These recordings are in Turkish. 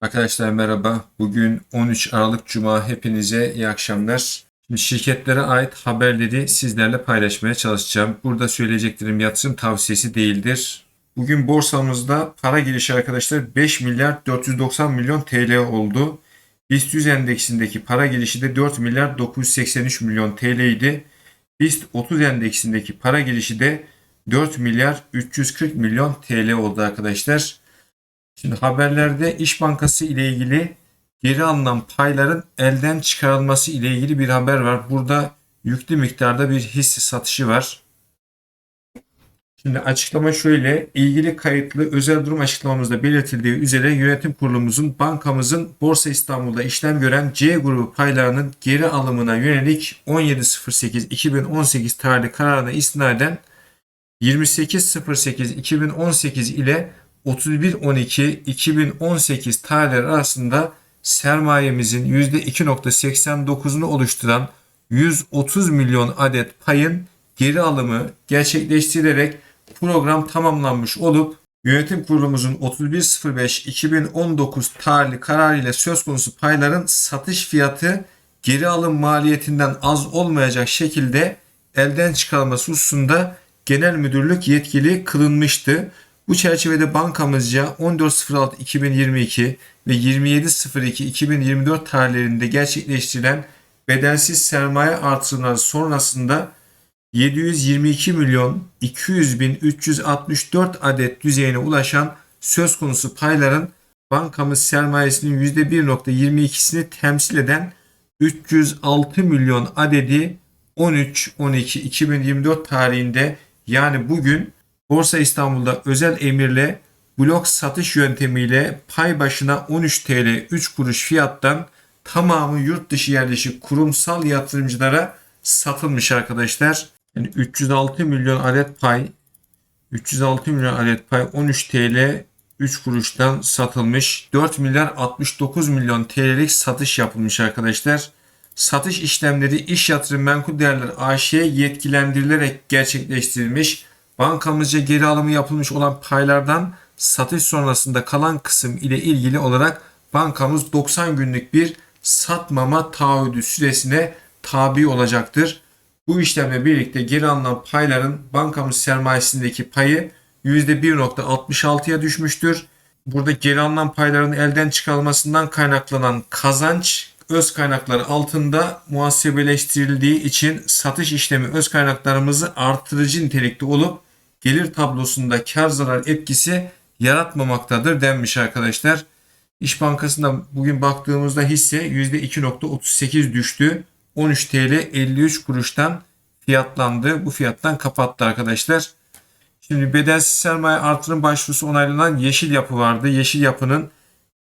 Arkadaşlar merhaba. Bugün 13 Aralık Cuma. Hepinize iyi akşamlar. Şimdi şirketlere ait haberleri sizlerle paylaşmaya çalışacağım. Burada söyleyeceklerim yatırım tavsiyesi değildir. Bugün borsamızda para girişi arkadaşlar 5 milyar 490 milyon TL oldu. BIST 100 endeksindeki para girişi de 4 milyar 983 milyon TL idi. BIST 30 endeksindeki para girişi de 4 milyar 340 milyon TL oldu arkadaşlar. Şimdi haberlerde İş Bankası ile ilgili geri alınan payların elden çıkarılması ile ilgili bir haber var. Burada yüklü miktarda bir hisse satışı var. Şimdi açıklama şöyle. ilgili kayıtlı özel durum açıklamamızda belirtildiği üzere yönetim kurulumuzun bankamızın Borsa İstanbul'da işlem gören C grubu paylarının geri alımına yönelik 17.08.2018 tarihli kararına istinaden 28.08.2018 ile 31.12.2018 tarihleri arasında sermayemizin %2.89'unu oluşturan 130 milyon adet payın geri alımı gerçekleştirilerek program tamamlanmış olup yönetim kurulumuzun 31.05.2019 tarihli kararı ile söz konusu payların satış fiyatı geri alım maliyetinden az olmayacak şekilde elden çıkarılması hususunda genel müdürlük yetkili kılınmıştı. Bu çerçevede bankamızca 14.06.2022 ve 27.02.2024 tarihlerinde gerçekleştirilen bedelsiz sermaye artırımları sonrasında 722 milyon 200 bin 364 adet düzeyine ulaşan söz konusu payların bankamız sermayesinin %1.22'sini temsil eden 306 milyon adedi 13-12-2024 tarihinde yani bugün Borsa İstanbul'da özel emirle blok satış yöntemiyle pay başına 13 TL 3 kuruş fiyattan tamamı yurt dışı yerleşik kurumsal yatırımcılara satılmış arkadaşlar. Yani 306 milyon adet pay 306 milyon adet pay 13 TL 3 kuruştan satılmış. 4 milyar 69 milyon TL'lik satış yapılmış arkadaşlar. Satış işlemleri İş Yatırım Menkul Değerler AŞ'ye yetkilendirilerek gerçekleştirilmiş bankamızca geri alımı yapılmış olan paylardan satış sonrasında kalan kısım ile ilgili olarak bankamız 90 günlük bir satmama taahhüdü süresine tabi olacaktır. Bu işlemle birlikte geri alınan payların bankamız sermayesindeki payı %1.66'ya düşmüştür. Burada geri alınan payların elden çıkarılmasından kaynaklanan kazanç öz kaynakları altında muhasebeleştirildiği için satış işlemi öz kaynaklarımızı artırıcı nitelikte olup gelir tablosunda kar zarar etkisi yaratmamaktadır denmiş arkadaşlar. İş Bankası'nda bugün baktığımızda hisse %2.38 düştü. 13 TL 53 kuruştan fiyatlandı. Bu fiyattan kapattı arkadaşlar. Şimdi bedelsiz sermaye artırım başvurusu onaylanan Yeşil Yapı vardı. Yeşil Yapı'nın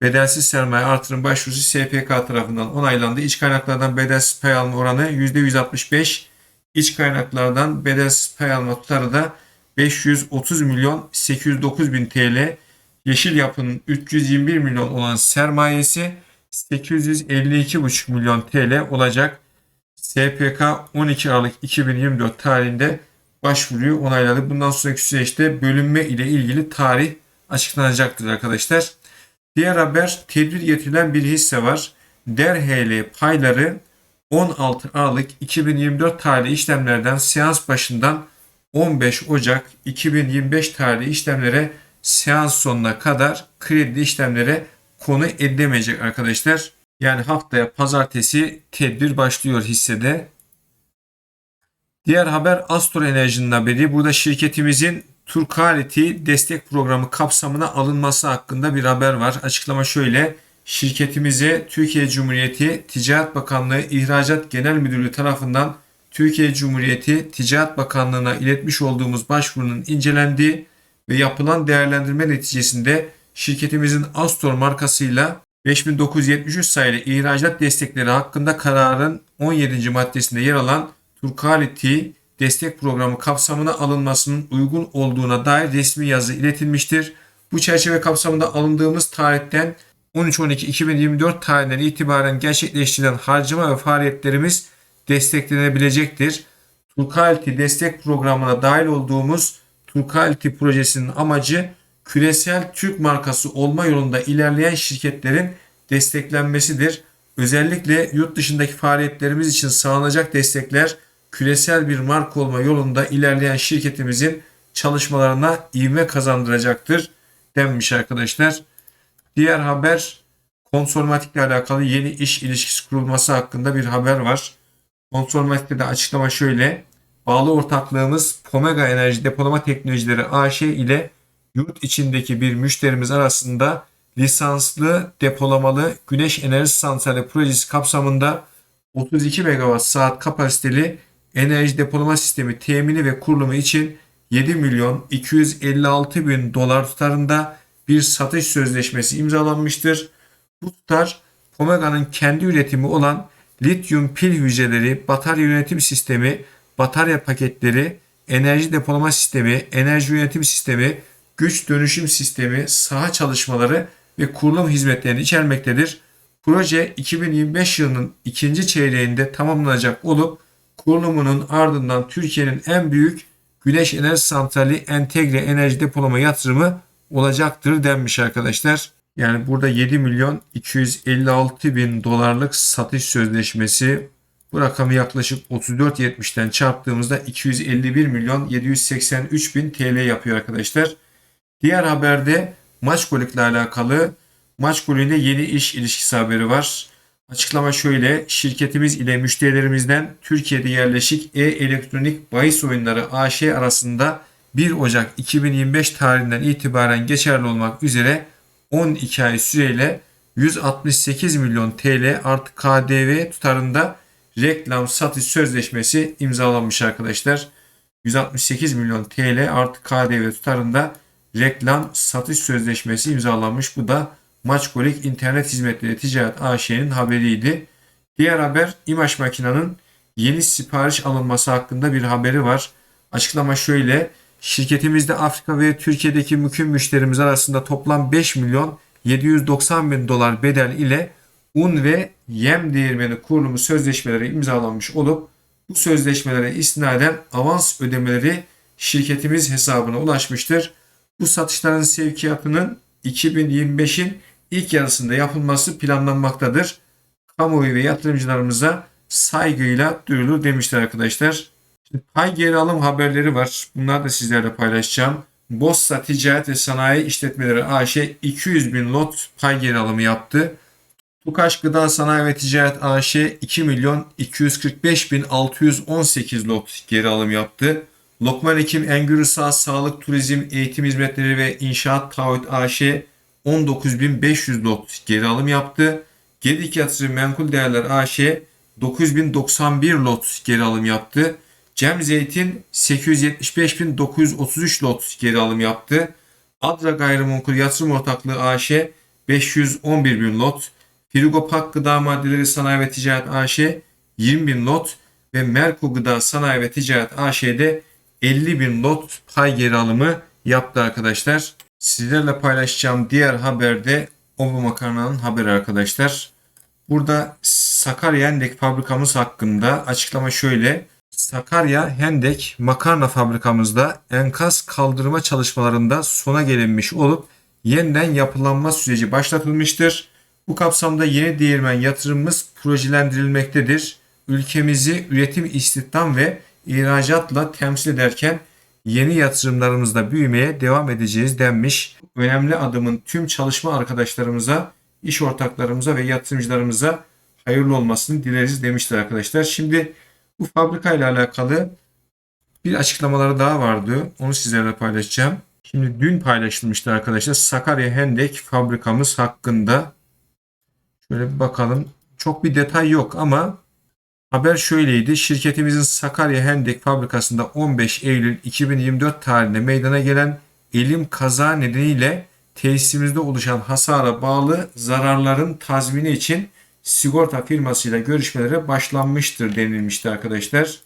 bedelsiz sermaye artırım başvurusu SPK tarafından onaylandı. İç kaynaklardan bedelsiz pay alma oranı %165. İç kaynaklardan bedelsiz pay alma tutarı da 530 milyon 809 bin TL. Yeşil Yapı'nın 321 milyon olan sermayesi 852,5 milyon TL olacak. SPK 12 Aralık 2024 tarihinde başvuruyu onayladı. Bundan sonraki süreçte bölünme ile ilgili tarih açıklanacaktır arkadaşlar. Diğer haber tedbir getirilen bir hisse var. Derhale payları 16 Aralık 2024 tarihli işlemlerden seans başından 15 Ocak 2025 tarihli işlemlere seans sonuna kadar kredi işlemlere konu edilemeyecek arkadaşlar. Yani haftaya pazartesi tedbir başlıyor hissede. Diğer haber Astor Enerji'nin haberi. Burada şirketimizin Turquality destek programı kapsamına alınması hakkında bir haber var. Açıklama şöyle. Şirketimize Türkiye Cumhuriyeti Ticaret Bakanlığı İhracat Genel Müdürlüğü tarafından Türkiye Cumhuriyeti Ticaret Bakanlığı'na iletmiş olduğumuz başvurunun incelendiği ve yapılan değerlendirme neticesinde şirketimizin Astor markasıyla 5973 sayılı ihracat destekleri hakkında kararın 17. maddesinde yer alan Turquality destek programı kapsamına alınmasının uygun olduğuna dair resmi yazı iletilmiştir. Bu çerçeve kapsamında alındığımız tarihten 13-12-2024 tarihinden itibaren gerçekleştirilen harcama ve faaliyetlerimiz desteklenebilecektir. Turquality destek programına dahil olduğumuz Turquality projesinin amacı küresel Türk markası olma yolunda ilerleyen şirketlerin desteklenmesidir. Özellikle yurt dışındaki faaliyetlerimiz için sağlanacak destekler küresel bir marka olma yolunda ilerleyen şirketimizin çalışmalarına ivme kazandıracaktır denmiş arkadaşlar. Diğer haber Konsolmatik ile alakalı yeni iş ilişkisi kurulması hakkında bir haber var. Konsolmatik'te de açıklama şöyle. Bağlı ortaklığımız Pomega Enerji Depolama Teknolojileri AŞ ile yurt içindeki bir müşterimiz arasında lisanslı depolamalı güneş enerji santrali projesi kapsamında 32 megawatt saat kapasiteli enerji depolama sistemi temini ve kurulumu için 7 milyon 256 bin dolar tutarında bir satış sözleşmesi imzalanmıştır. Bu tutar Pomega'nın kendi üretimi olan lityum pil hücreleri, batarya yönetim sistemi, batarya paketleri, enerji depolama sistemi, enerji yönetim sistemi, güç dönüşüm sistemi, saha çalışmaları ve kurulum hizmetlerini içermektedir. Proje 2025 yılının ikinci çeyreğinde tamamlanacak olup kurulumunun ardından Türkiye'nin en büyük güneş enerji santrali entegre enerji depolama yatırımı olacaktır denmiş arkadaşlar. Yani burada 7 milyon 256 bin dolarlık satış sözleşmesi bu rakamı yaklaşık 34.70'ten çarptığımızda 251 milyon 783 bin TL yapıyor arkadaşlar. Diğer haberde Maçkolik ile alakalı Maçkolik'in yeni iş ilişkisi haberi var. Açıklama şöyle. Şirketimiz ile müşterilerimizden Türkiye'de yerleşik e-elektronik bahis oyunları AŞ arasında 1 Ocak 2025 tarihinden itibaren geçerli olmak üzere 12 ay süreyle 168 milyon TL artı KDV tutarında reklam satış sözleşmesi imzalanmış arkadaşlar. 168 milyon TL artı KDV tutarında reklam satış sözleşmesi imzalanmış. Bu da Maçkolik İnternet Hizmetleri Ticaret AŞ'nin haberiydi. Diğer haber İmaj Makina'nın yeni sipariş alınması hakkında bir haberi var. Açıklama şöyle. Şirketimizde Afrika ve Türkiye'deki mümkün müşterimiz arasında toplam 5 milyon 790 bin dolar bedel ile un ve yem değirmeni kurulumu sözleşmeleri imzalanmış olup bu sözleşmelere istinaden avans ödemeleri şirketimiz hesabına ulaşmıştır. Bu satışların sevkiyatının 2025'in ilk yarısında yapılması planlanmaktadır. Kamuoyu ve yatırımcılarımıza saygıyla duyurulur demişler arkadaşlar. Şimdi pay geri alım haberleri var. Bunları da sizlerle paylaşacağım. Bossa Ticaret ve Sanayi İşletmeleri AŞ 200 bin lot pay geri alımı yaptı. Tukaş Gıda Sanayi ve Ticaret AŞ 2 milyon 245 bin 618 lot geri alım yaptı. Lokman Ekim Engürü Sağ Sağlık Turizm Eğitim Hizmetleri ve İnşaat Taahhüt AŞ 19.500 lot geri alım yaptı. Gedik Yatırım Menkul Değerler AŞ 9091 lot geri alım yaptı. Cem Zeytin 875.933 lot geri alım yaptı. Adra Gayrimenkul Yatırım Ortaklığı AŞ 511 bin lot. Frigo Pak Gıda Maddeleri Sanayi ve Ticaret AŞ 20 bin lot ve Merko Gıda Sanayi ve Ticaret AŞ'de 50 bin lot pay geri alımı yaptı arkadaşlar. Sizlerle paylaşacağım diğer haberde Oba Makarna'nın haberi arkadaşlar. Burada Sakarya Hendek fabrikamız hakkında açıklama şöyle. Sakarya Hendek makarna fabrikamızda enkaz kaldırma çalışmalarında sona gelinmiş olup yeniden yapılanma süreci başlatılmıştır. Bu kapsamda yeni değirmen yatırımımız projelendirilmektedir. Ülkemizi üretim, istihdam ve ihracatla temsil ederken yeni yatırımlarımızda büyümeye devam edeceğiz denmiş. Önemli adımın tüm çalışma arkadaşlarımıza, iş ortaklarımıza ve yatırımcılarımıza hayırlı olmasını dileriz demişler arkadaşlar. Şimdi bu fabrika ile alakalı bir açıklamaları daha vardı. Onu sizlerle paylaşacağım. Şimdi dün paylaşılmıştı arkadaşlar. Sakarya Hendek fabrikamız hakkında. Şöyle bir bakalım. Çok bir detay yok ama haber şöyleydi. Şirketimizin Sakarya Hendek fabrikasında 15 Eylül 2024 tarihinde meydana gelen elim kaza nedeniyle tesisimizde oluşan hasara bağlı zararların tazmini için sigorta firmasıyla görüşmelere başlanmıştır denilmişti arkadaşlar.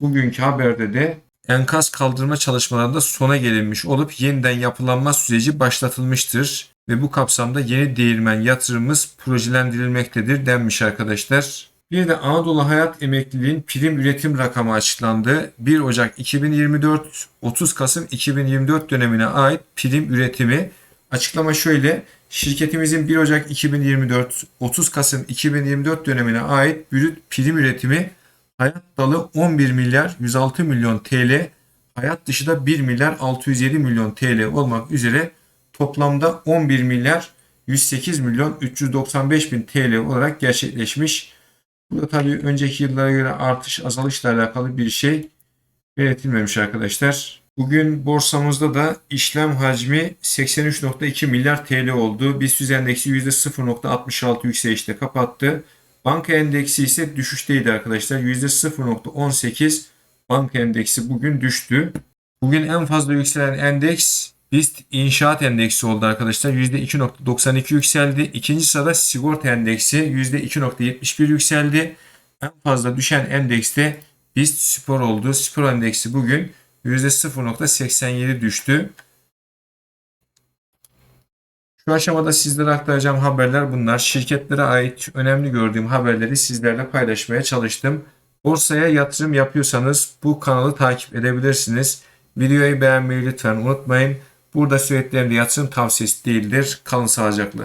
Bugünkü haberde de enkaz kaldırma çalışmalarında sona gelinmiş olup yeniden yapılanma süreci başlatılmıştır ve bu kapsamda yeni değirmen yatırımımız projelendirilmektedir denmiş arkadaşlar. Bir de Anadolu Hayat Emekliliğin prim üretim rakamı açıklandı. 1 Ocak 2024, 30 Kasım 2024 dönemine ait prim üretimi. Açıklama şöyle. Şirketimizin 1 Ocak 2024, 30 Kasım 2024 dönemine ait brüt prim üretimi hayat dalı 11 milyar 106 milyon TL, hayat dışı da 1 milyar 607 milyon TL olmak üzere toplamda 11 milyar 108 milyon 395 bin TL olarak gerçekleşmiş. Bu da tabii önceki yıllara göre artış azalışla alakalı bir şey belirtilmemiş arkadaşlar. Bugün borsamızda da işlem hacmi 83.2 milyar TL oldu. BIST endeksi %0.66 yükselişte kapattı. Banka endeksi ise düşüşteydi arkadaşlar. %0.18 banka endeksi bugün düştü. Bugün en fazla yükselen endeks BIST inşaat endeksi oldu arkadaşlar. %2.92 yükseldi. İkinci sırada sigorta endeksi %2.71 yükseldi. En fazla düşen endeks de BIST spor oldu. Spor endeksi bugün %0.87 düştü. Şu aşamada sizlere aktaracağım haberler bunlar. Şirketlere ait önemli gördüğüm haberleri sizlerle paylaşmaya çalıştım. Borsaya yatırım yapıyorsanız bu kanalı takip edebilirsiniz. Videoyu beğenmeyi lütfen unutmayın. Burada de yatırım tavsiyesi değildir. Kalın sağlıcakla.